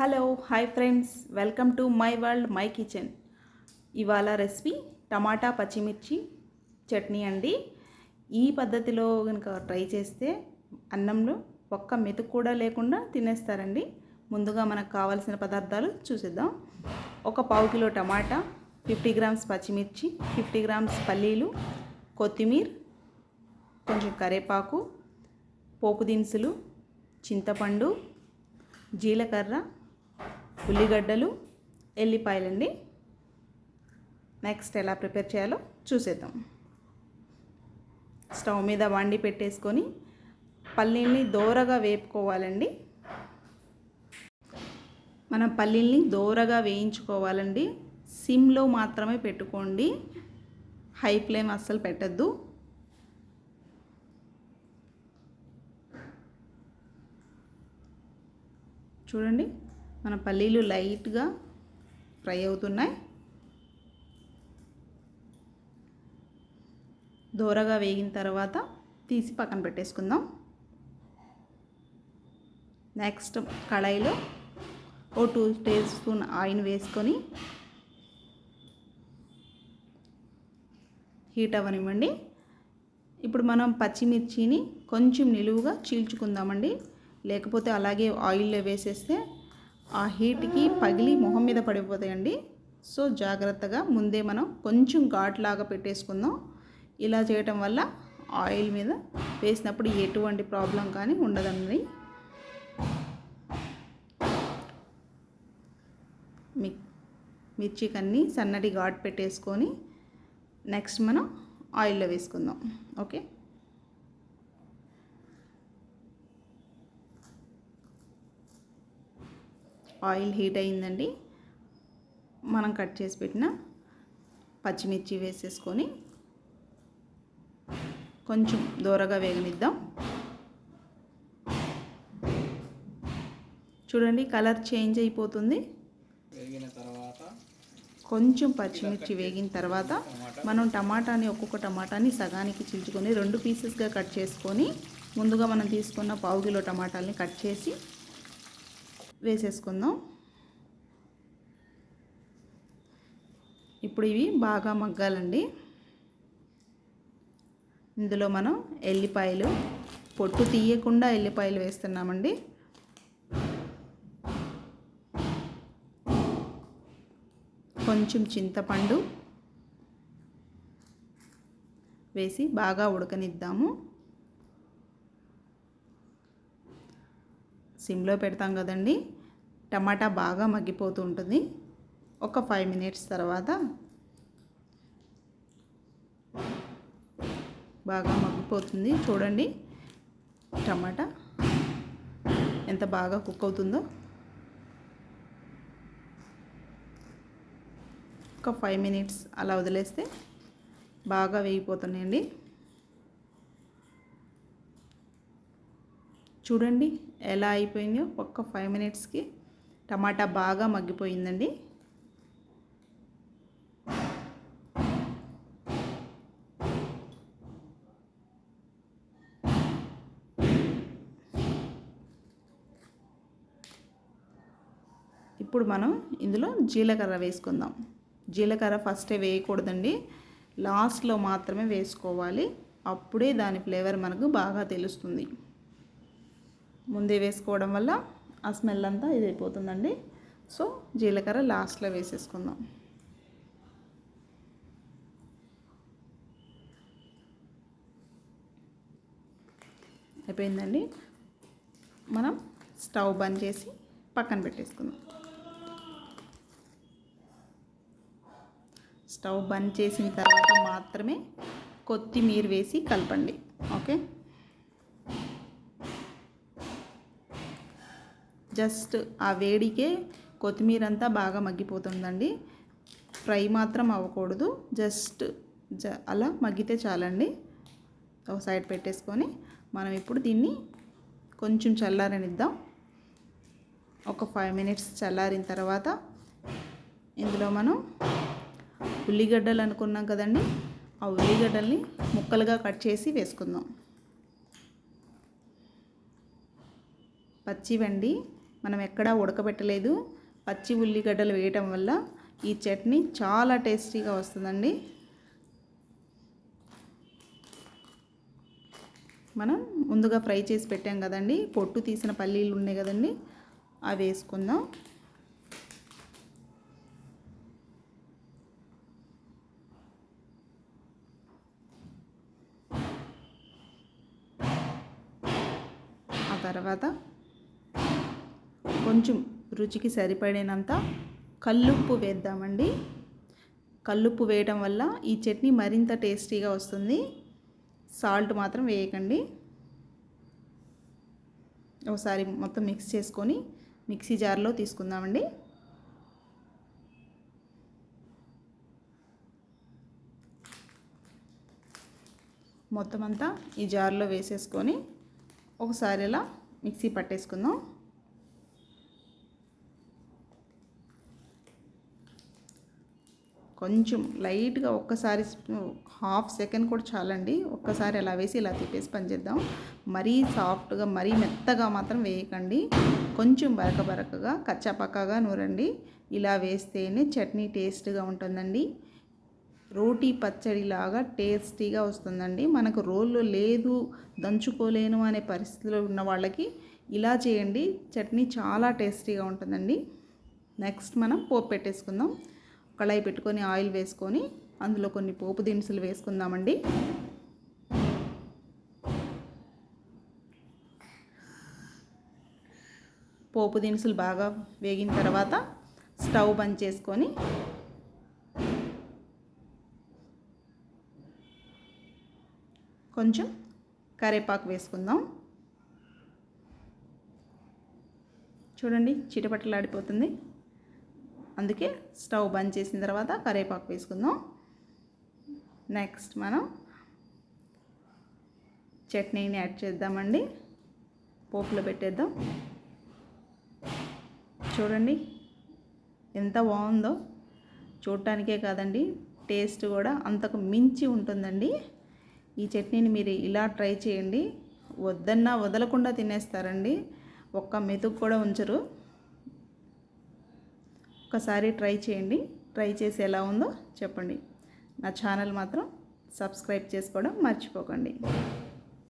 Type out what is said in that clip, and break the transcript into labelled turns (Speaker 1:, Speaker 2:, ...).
Speaker 1: Hello hi friends. Welcome to my world my kitchen. ఇవాళ recipe టమాటా పచ్చిమిర్చి చట్నీ అండి. ఈ పద్ధతిలో కనుక ట్రై చేస్తే అన్నంలో ఒక్క మెతుకు కూడా లేకుండా తినేస్తారండి. ముందుగా మనకు కావాల్సిన పదార్థాలు చూసేద్దాం. ఒక పావు కిలో టమాటా ఫిఫ్టీ గ్రామ్స్ పచ్చిమిర్చి ఫిఫ్టీ గ్రామ్స్ పల్లీలు కొత్తిమీర్ కొంచెం కరేపాకు పోపు దినుసులు చింతపండు జీలకర్ర ఉల్లిగడ్డలు ఎల్లిపాయలండి. నెక్స్ట్ ఎలా ప్రిపేర్ చేయాలో చూసేద్దాం. స్టవ్ మీద వండి పెట్టేసుకొని పల్లీల్ని దోరగా వేపుకోవాలండి. మనం పల్లీల్ని దోరగా వేయించుకోవాలండి. సిమ్లో మాత్రమే పెట్టుకోండి. హై ఫ్లేమ్ అస్సలు పెట్టద్దు. చూడండి మన పల్లీలు లైట్గా ఫ్రై అవుతున్నాయి. దూరగా వేగిన తర్వాత తీసి పక్కన పెట్టేసుకుందాం. నెక్స్ట్ కళాయిలో ఓ టూ టేబుల్ స్పూన్ ఆయిల్ వేసుకొని హీట్ అవ్వనివ్వండి. ఇప్పుడు మనం పచ్చిమిర్చిని కొంచెం నిలువుగా చీల్చుకుందామండి. లేకపోతే అలాగే ఆయిల్లో వేసేస్తే ఆ హీట్కి పగిలి మొహం మీద పడిపోతాయండి. సో జాగ్రత్తగా ముందే మనం కొంచెం ఘాట్లాగా పెట్టేసుకుందాం. ఇలా చేయటం వల్ల ఆయిల్ మీద వేసినప్పుడు ఎటువంటి ప్రాబ్లం కానీ ఉండదండి. మీ మిర్చికన్నీ సన్నటి ఘాట్ పెట్టేసుకొని నెక్స్ట్ మనం ఆయిల్లో వేసుకుందాం. ఓకే? ఆయిల్ హీట్ అయిందండి. మనం కట్ చేసి పెట్టిన పచ్చిమిర్చి వేసేసుకొని కొంచెం దూరగా వేగనిద్దాం. చూడండి కలర్ చేంజ్ అయిపోతుంది.
Speaker 2: వేగిన తర్వాత
Speaker 1: కొంచెం పచ్చిమిర్చి వేగిన తర్వాత మనం టమాటాని ఒక్కొక్క టమాటాని సగానికి చిల్చుకొని రెండు పీసెస్గా కట్ చేసుకొని ముందుగా మనం తీసుకున్న పావు కిలో టమాటాలని కట్ చేసి వేసేసుకుందాం. ఇప్పుడు ఇవి బాగా మగ్గాలండి. ఇందులో మనం ఎల్లిపాయలు పొట్టు తీయకుండా ఎల్లిపాయలు వేస్తున్నామండి. కొంచెం చింతపండు వేసి బాగా ఉడకనిద్దాము. సిమ్లో పెడతాం కదండి. టమాటా బాగా మగ్గిపోతూ ఉంటుంది. ఒక ఫైవ్ మినిట్స్ తర్వాత బాగా మగ్గిపోతుంది. చూడండి. టమాటా ఎంత బాగా కుక్ అవుతుందో. ఒక ఫైవ్ మినిట్స్ అలా వదిలేస్తే బాగా వేగిపోతున్నాయండి. చూడండి ఎలా అయిపోయిందో ఒక్క ఫైవ్ మినిట్స్కి టమాటా బాగా మగ్గిపోయిందండి. ఇప్పుడు మనం ఇందులో జీలకర్ర వేసుకుందాం. జీలకర్ర ఫస్టే వేయకూడదండి. లాస్ట్లో మాత్రమే వేసుకోవాలి. అప్పుడే దాని ఫ్లేవర్ మనకు బాగా తెలుస్తుంది. ముందే వేసుకోవడం వల్ల ఆ స్మెల్ అంతా ఇది అయిపోతుందండి సో జీలకర్ర లాస్ట్లో వేసేసుకుందాం. అయిపోయిందండి. మనం స్టవ్ బంద్ చేసి పక్కన పెట్టేసుకుందాం. స్టవ్ బంద్ చేసిన తర్వాత మాత్రమే కొత్తిమీర వేసి కలపండి. ఓకే? జస్ట్ ఆ వేడికే కొత్తిమీర అంతా బాగా మగ్గిపోతుందండి. ఫ్రై మాత్రం అవ్వకూడదు. జస్ట్ జ అలా మగ్గితే చాలండి. ఒక సైడ్ పెట్టేసుకొని మనం ఇప్పుడు దీన్ని కొంచెం చల్లారనిద్దాం. ఒక ఫైవ్ మినిట్స్ చల్లారిన తర్వాత ఇందులో మనం ఉల్లిగడ్డలు అనుకున్నాం కదండి. ఆ ఉల్లిగడ్డల్ని ముక్కలుగా కట్ చేసి వేసుకుందాం. పచ్చివండి. మనం ఎక్కడా ఉడకబెట్టలేదు. పచ్చి ఉల్లిగడ్డలు వేయటం వల్ల ఈ చట్నీ చాలా టేస్టీగా వస్తుందండి. మనం ముందుగా ఫ్రై చేసి పెట్టాం కదండి. పొట్టు తీసిన పల్లీలు ఉన్నాయి కదండి. అవి వేసుకుందాం. ఆ తర్వాత కొంచెం రుచికి సరిపడినంత కల్లుప్పు వేద్దామండి. కల్లుప్పు వేయటం వల్ల ఈ చట్నీ మరింత టేస్టీగా వస్తుంది. సాల్ట్ మాత్రం వేయకండి. ఒకసారి మొత్తం మిక్స్ చేసుకొని మిక్సీ జార్లో తీసుకుందామండి. మొత్తం అంతా ఈ జార్లో వేసేసుకొని ఒకసారి ఇలా మిక్సీ పట్టేసుకుందాం. కొంచెం లైట్గా ఒక్కసారి హాఫ్ సెకండ్ కూడా చాలండి. ఒక్కసారి అలా వేసి ఇలా తిప్పేసి పనిచేద్దాం మరీ సాఫ్ట్గా మరీ మెత్తగా మాత్రం వేయకండి. కొంచెం బరక బరకగా కచ్చాపక్కగా నూరండి. ఇలా వేస్తేనే చట్నీ టేస్ట్గా ఉంటుందండి. రోటీ పచ్చడిలాగా టేస్టీగా వస్తుందండి. మనకు రోల్లో లేదు దంచుకోలేను అనే పరిస్థితిలో ఉన్న వాళ్ళకి ఇలా చేయండి. చట్నీ చాలా టేస్టీగా ఉంటుందండి. నెక్స్ట్ మనం పోపు పెట్టేసుకుందాం. కళాయి పెట్టుకొని ఆయిల్ వేసుకొని అందులో కొన్ని పోపు దినుసులు వేసుకుందామండి. పోపు దినుసులు బాగా వేగిన తర్వాత స్టవ్ బంద్ చేసుకొని కొంచెం కరేపాకు వేసుకుందాం. చూడండి చిటపటలాడిపోతుంది అందుకే స్టవ్ బంద్ చేసిన తర్వాత కరేపాకు వేసుకుందాం. నెక్స్ట్ మనం చట్నీని యాడ్ చేద్దామండి. పోపులో పెట్టేద్దాం. చూడండి ఎంత బాగుందో. చూడటానికే కాదండి టేస్ట్ కూడా అంతకు మించి ఉంటుందండి. ఈ చట్నీని మీరు ఇలా ట్రై చేయండి. వద్దన్నా వదలకుండా తినేస్తారండి. ఒక్క మెతుకు కూడా ఉంచరు. ఒకసారి ట్రై చేయండి. ట్రై చేసి ఎలా ఉందో చెప్పండి. నా ఛానల్ మాత్రం సబ్స్క్రైబ్ చేసుకోవడం మర్చిపోకండి.